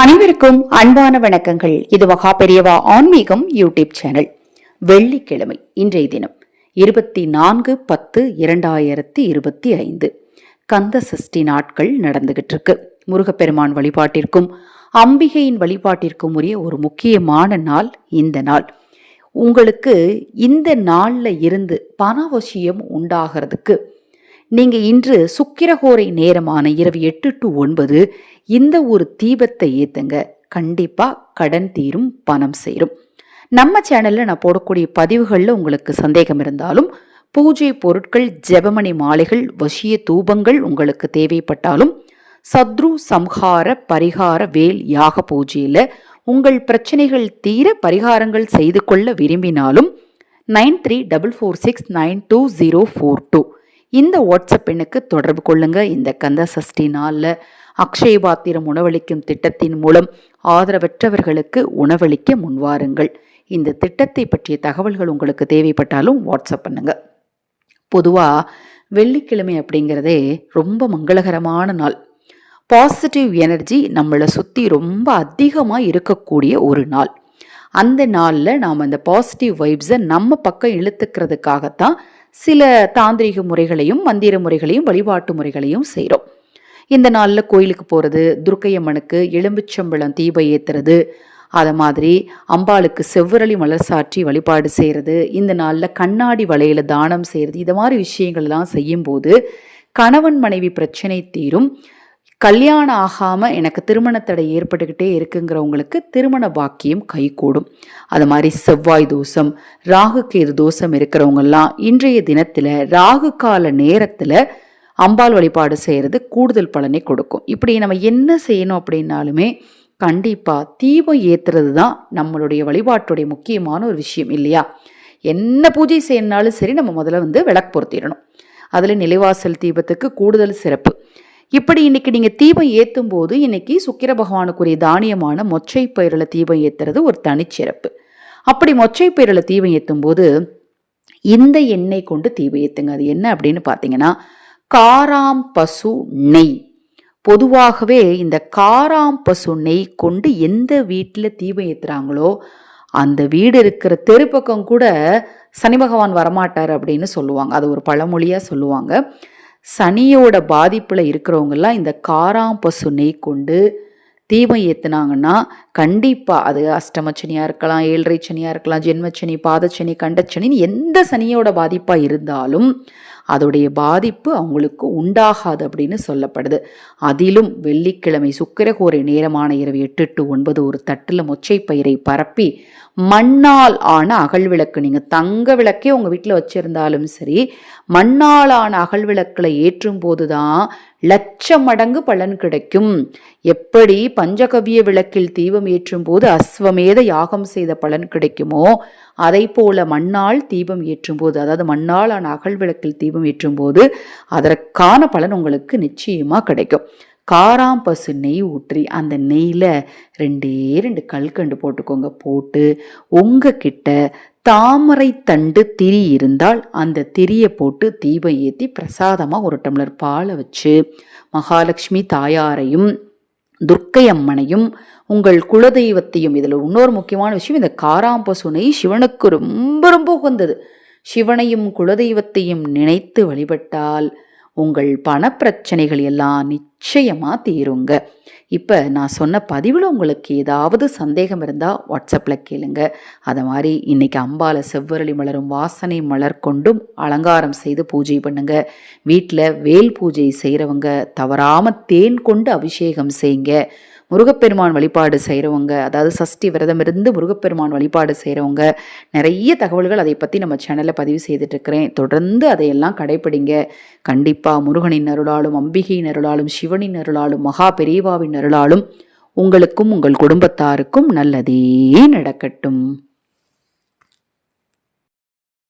அனைவருக்கும் அன்பான வணக்கங்கள். இது மகா பெரியவா ஆன்மீகம் யூடியூப் சேனல். வெள்ளிக்கிழமை இன்றைய தினம் இருபத்தி நான்கு பத்து இரண்டாயிரத்தி இருபத்தி ஐந்து. கந்த சஷ்டி நாட்கள் நடந்துகிட்டு இருக்கு முருகப்பெருமான் வழிபாட்டிற்கும் அம்பிகையின் வழிபாட்டிற்கும் உரிய ஒரு முக்கியமான நாள் இந்த நாள். உங்களுக்கு இந்த நாளில் இருந்து பணவசியம் உண்டாகிறதுக்கு நீங்க இன்று சுக்கிரகோரை நேரமான இரவு எட்டு டு ஒன்பது இந்த ஒரு தீபத்தை ஏத்துங்க. கண்டிப்பா கடன் தீரும் பணம் சேரும். நம்ம சேனல்ல நான் போடக்கூடிய பதிவுகளில் உங்களுக்கு சந்தேகம் இருந்தாலும் பூஜை பொருட்கள் ஜெபமணி மாலைகள் வசிய தூபங்கள் உங்களுக்கு தேவைப்பட்டாலும் சத்ரு சம்ஹார பரிகார வேல் யாக பூஜையில் உங்கள் பிரச்சனைகள் தீர பரிகாரங்கள் செய்து கொள்ள விரும்பினாலும் nine three double four six nine two zero four two இந்த வாட்ஸ்அப் எண்ணுக்கு தொடர்பு கொள்ளுங்க. இந்த கந்த சஷ்டி நாளில் அக்ஷய பாத்திரம் உணவளிக்கும் திட்டத்தின் மூலம் ஆதரவற்றவர்களுக்கு உணவளிக்க முன்வாருங்கள் இந்த திட்டத்தை பற்றிய தகவல்கள் உங்களுக்கு தேவைப்பட்டாலும் வாட்ஸ்அப் பண்ணுங்க. பொதுவாக வெள்ளிக்கிழமை அப்படிங்கிறதே ரொம்ப மங்களகரமான நாள். பாசிட்டிவ் எனர்ஜி நம்மளை சுற்றி ரொம்ப அதிகமாக இருக்கக்கூடிய ஒரு நாள். அந்த நாளில் நாம் அந்த பாசிட்டிவ் வைப்ஸை நம்ம பக்கம் இழுத்துக்கிறதுக்காகத்தான் சில தாந்திரிக முறைகளையும் மந்திர முறைகளையும் வழிபாட்டு முறைகளையும் செய்கிறோம் இந்த நாளில் கோயிலுக்கு போகிறது துர்க்கையம்மனுக்கு எலும்புச்சம்பழம் தீபம் ஏற்றுறது அதை மாதிரி அம்பாளுக்கு செவ்வரளி மலர் சாற்றி வழிபாடு செய்கிறது இந்த நாளில் கண்ணாடி வளையல தானம் செய்கிறது இது மாதிரி விஷயங்கள்லாம் செய்யும்போது கணவன் மனைவி பிரச்சனை தீரும். கல்யாணம் ஆகாமல் எனக்கு திருமணத்தடை ஏற்பட்டுக்கிட்டே இருக்குங்கிறவங்களுக்கு திருமண பாக்கியம் கைகூடும். அது மாதிரி செவ்வாய் தோஷம் ராகு கேது தோஷம் இருக்கிறவங்கெல்லாம் இன்றைய தினத்தில் ராகு கால நேரத்தில் அம்பாள் வழிபாடு செய்கிறது கூடுதல் பலனை கொடுக்கும். இப்படி நம்ம என்ன செய்யணும் அப்படின்னாலுமே கண்டிப்பாக தீபம் ஏற்றுறது தான் நம்மளுடைய வழிபாட்டுடைய முக்கியமான ஒரு விஷயம் இல்லையா? என்ன பூஜை செய்யணுனாலும் சரி நம்ம முதல்ல வந்து விளக்கு பொருத்திடணும். அதில் நிலைவாசல் தீபத்துக்கு கூடுதல் சிறப்பு. இப்படி இன்னைக்கு நீங்கள் தீபம் ஏற்றும் போது இன்னைக்கு சுக்கிர பகவானுக்குரிய தானியமான மொச்சை பயிரில் தீபம் ஏற்றுறது ஒரு தனிச்சிறப்பு. அப்படி மொச்சை பயிரில் தீபம் ஏற்றும் போது இந்த எண்ணெய் கொண்டு தீபம் ஏற்றுங்க அது என்ன அப்படின்னு பார்த்தீங்கன்னா காராம் பசு நெய். பொதுவாகவே இந்த காராம் பசு நெய் கொண்டு எந்த வீட்டில் தீபம் ஏற்றுறாங்களோ அந்த வீடு இருக்கிற தெருப்பக்கம் கூட சனி பகவான் வரமாட்டார் அப்படின்னு சொல்லுவாங்க. அது ஒரு பழமொழியாக சொல்லுவாங்க. சனியோட பாதிப்பில் இருக்கிறவங்கெல்லாம் இந்த காராம்பசு நெய் கொண்டு தீபம் ஏற்றுனாங்கன்னா கண்டிப்பாக அது அஷ்டமச்சனியாக இருக்கலாம் ஏழரை சனியாக இருக்கலாம் ஜென்மச்சனி பாதச்சனி கண்டச்சனின்னு எந்த சனியோட பாதிப்பாக இருந்தாலும் அதோடைய பாதிப்பு அவங்களுக்கு உண்டாகாது அப்படின்னு சொல்லப்படுது. அதிலும் வெள்ளிக்கிழமை சுக்கிரகோரை நேரமான இரவு எட்டு டு ஒன்பது ஒரு தட்டில் மொச்சை பயிரை பரப்பி மண்ணால் ஆன அகல் விளக்கு நீங்கள் தங்க விளக்கே உங்கள் வீட்டில் வச்சுருந்தாலும் சரி மண்ணால் ஆன அகல் விளக்கில் ஏற்றும் போது தான் லட்ச மடங்கு பலன் கிடைக்கும். எப்படி பஞ்சகவிய விளக்கில் தீபம் ஏற்றும் போது அஸ்வமேத யாகம் செய்த பலன் கிடைக்குமோ அதை போல மண்ணால் தீபம் ஏற்றும் போது அதாவது மண்ணால் ஆன அகல் விளக்கில் தீபம் ஏற்றும் போது அதற்கான பலன் உங்களுக்கு நிச்சயமாக கிடைக்கும். காராம் பசு நெய் ஊற்றி அந்த நெய்யில் ரெண்டே ரெண்டு கல்கண்டு போட்டுக்கோங்க. போட்டு உங்ககிட்ட தாமரை தண்டு திரி இருந்தால் அந்த திரியை போட்டு தீபம் ஏற்றி பிரசாதமாக ஒரு டம்ளர் பாலை வச்சு மகாலட்சுமி தாயாரையும் துர்க்கை அம்மனையும் உங்கள் குலதெய்வத்தையும் இதில் இன்னொரு முக்கியமான விஷயம் இந்த காராம்பசுனை சிவனுக்கு ரொம்ப ரொம்ப உகந்தது. சிவனையும் குலதெய்வத்தையும் நினைத்து வழிபட்டால் உங்கள் பணப்பிரச்சனைகள் எல்லாம் நிச்சயமாக தீருங்க. இப்போ நான் சொன்ன பதிவில் உங்களுக்கு ஏதாவது சந்தேகம் இருந்தால் வாட்ஸ்அப்பில் கேளுங்க. அதை மாதிரி இன்றைக்கி அம்பால செவ்வரளி மலரும் வாசனை மலர் கொண்டும் அலங்காரம் செய்து பூஜை பண்ணுங்க. வீட்டில் வேல் பூஜை செய்கிறவங்க தவறாமல் தேன் கொண்டு அபிஷேகம் செய்யுங்க. முருகப்பெருமான் வழிபாடு செய்கிறவங்க அதாவது சஷ்டி விரதம் இருந்து முருகப்பெருமான் வழிபாடு செய்கிறவங்க நிறைய தகவல்கள் அதை பற்றி நம்ம சேனலில் பதிவு செய்துட்ருக்கிறேன் தொடர்ந்து அதையெல்லாம் கடைப்பிடிங்க. கண்டிப்பாக முருகனின் அருளாலும் அம்பிகையின் அருளாலும் சிவனின் அருளாலும் மகா பெரியவாவின் அருளாலும் உங்களுக்கும் உங்கள் குடும்பத்தாருக்கும் நல்லதே நடக்கட்டும்.